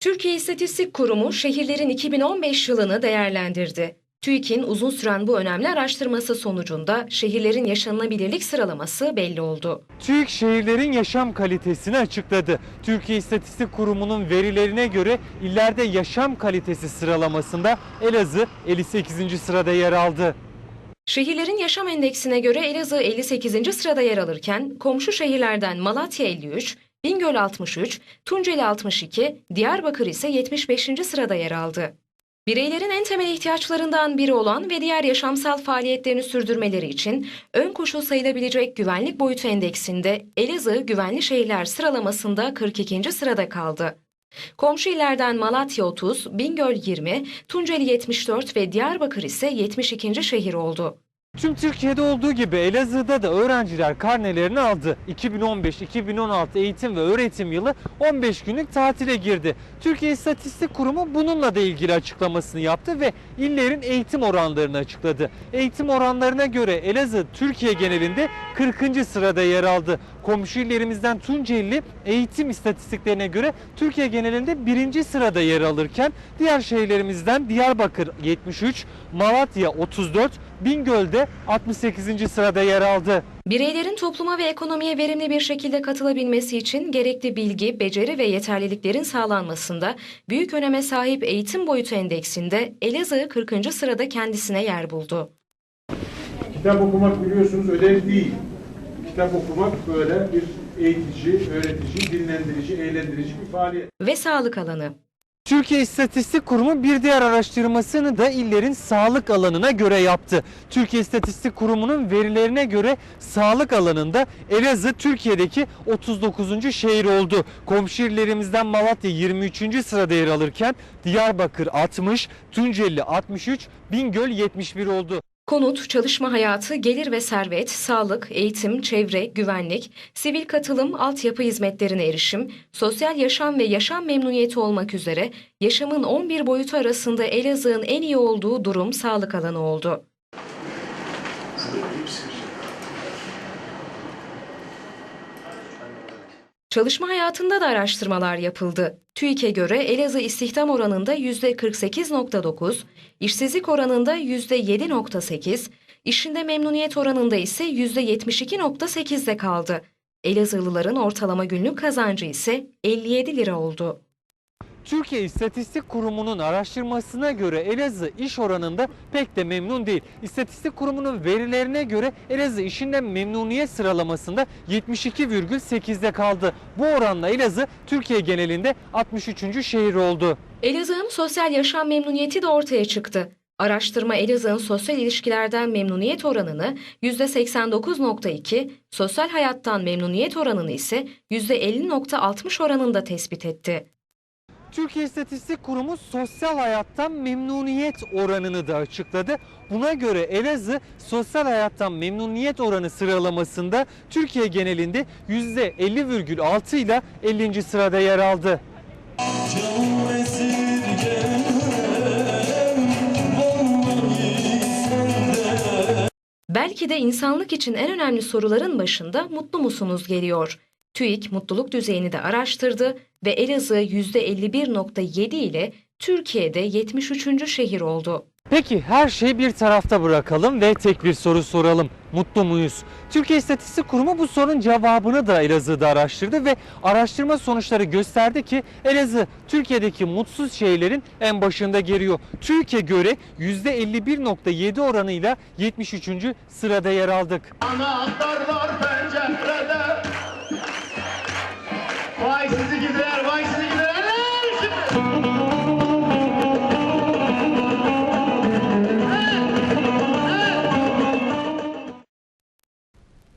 Türkiye İstatistik Kurumu şehirlerin 2015 yılını değerlendirdi. TÜİK'in uzun süren bu önemli araştırması sonucunda şehirlerin yaşanılabilirlik sıralaması belli oldu. TÜİK şehirlerin yaşam kalitesini açıkladı. Türkiye İstatistik Kurumu'nun verilerine göre illerde yaşam kalitesi sıralamasında Elazığ 58. sırada yer aldı. Şehirlerin yaşam endeksine göre Elazığ 58. sırada yer alırken komşu şehirlerden Malatya 53, Bingöl 63, Tunceli 62, Diyarbakır ise 75. sırada yer aldı. Bireylerin en temel ihtiyaçlarından biri olan ve diğer yaşamsal faaliyetlerini sürdürmeleri için ön koşul sayılabilecek güvenlik boyutu endeksinde Elazığ güvenli şehirler sıralamasında 42. sırada kaldı. Komşu illerden Malatya 30, Bingöl 20, Tunceli 74 ve Diyarbakır ise 72. şehir oldu. Tüm Türkiye'de olduğu gibi Elazığ'da da öğrenciler karnelerini aldı. 2015-2016 eğitim ve öğretim yılı 15 günlük tatile girdi. Türkiye İstatistik Kurumu bununla da ilgili açıklamasını yaptı ve illerin eğitim oranlarını açıkladı. Eğitim oranlarına göre Elazığ Türkiye genelinde 40. sırada yer aldı. Komşu illerimizden Tunceli eğitim istatistiklerine göre Türkiye genelinde birinci sırada yer alırken diğer şehirlerimizden Diyarbakır 73, Malatya 34, Bingöl'de 68. sırada yer aldı. Bireylerin topluma ve ekonomiye verimli bir şekilde katılabilmesi için gerekli bilgi, beceri ve yeterliliklerin sağlanmasında büyük öneme sahip eğitim boyutu endeksinde Elazığ 40. sırada kendisine yer buldu. Kitap okumak biliyorsunuz ödev değil. Kitap okumak böyle bir eğitici, öğretici, dinlendirici, eğlendirici bir faaliyet. Ve sağlık alanı. Türkiye İstatistik Kurumu bir diğer araştırmasını da illerin sağlık alanına göre yaptı. Türkiye İstatistik Kurumu'nun verilerine göre sağlık alanında Elazığ Türkiye'deki 39. şehir oldu. Komşu illerimizden Malatya 23. sırada yer alırken Diyarbakır 60, Tunceli 63, Bingöl 71 oldu. Konut, çalışma hayatı, gelir ve servet, sağlık, eğitim, çevre, güvenlik, sivil katılım, altyapı hizmetlerine erişim, sosyal yaşam ve yaşam memnuniyeti olmak üzere yaşamın 11 boyutu arasında Elazığ'ın en iyi olduğu durum sağlık alanı oldu. Çalışma hayatında da araştırmalar yapıldı. TÜİK'e göre Elazığ istihdam oranında %48.9, işsizlik oranında %7.8, işinde memnuniyet oranında ise %72.8'de kaldı. Elazığlıların ortalama günlük kazancı ise 57 lira oldu. Türkiye İstatistik Kurumu'nun araştırmasına göre Elazığ iş oranında pek de memnun değil. İstatistik Kurumu'nun verilerine göre Elazığ işinden memnuniyet sıralamasında 72,8'de kaldı. Bu oranla Elazığ Türkiye genelinde 63. şehir oldu. Elazığ'ın sosyal yaşam memnuniyeti de ortaya çıktı. Araştırma Elazığ'ın sosyal ilişkilerden memnuniyet oranını %89.2, sosyal hayattan memnuniyet oranını ise %50.60 oranında tespit etti. Türkiye İstatistik Kurumu sosyal hayattan memnuniyet oranını da açıkladı. Buna göre Elazığ sosyal hayattan memnuniyet oranı sıralamasında Türkiye genelinde %50,6 ile 50. sırada yer aldı. Belki de insanlık için en önemli soruların başında mutlu musunuz geliyor. TÜİK mutluluk düzeyini de araştırdı ve Elazığ %51.7 ile Türkiye'de 73. şehir oldu. Peki her şeyi bir tarafta bırakalım ve tek bir soru soralım. Mutlu muyuz? Türkiye İstatistik Kurumu bu sorunun cevabını da Elazığ'da araştırdı ve araştırma sonuçları gösterdi ki Elazığ Türkiye'deki mutsuz şehirlerin en başında geliyor. TÜİK'e göre %51.7 oranıyla 73. sırada yer aldık. Anahtarlar pencerede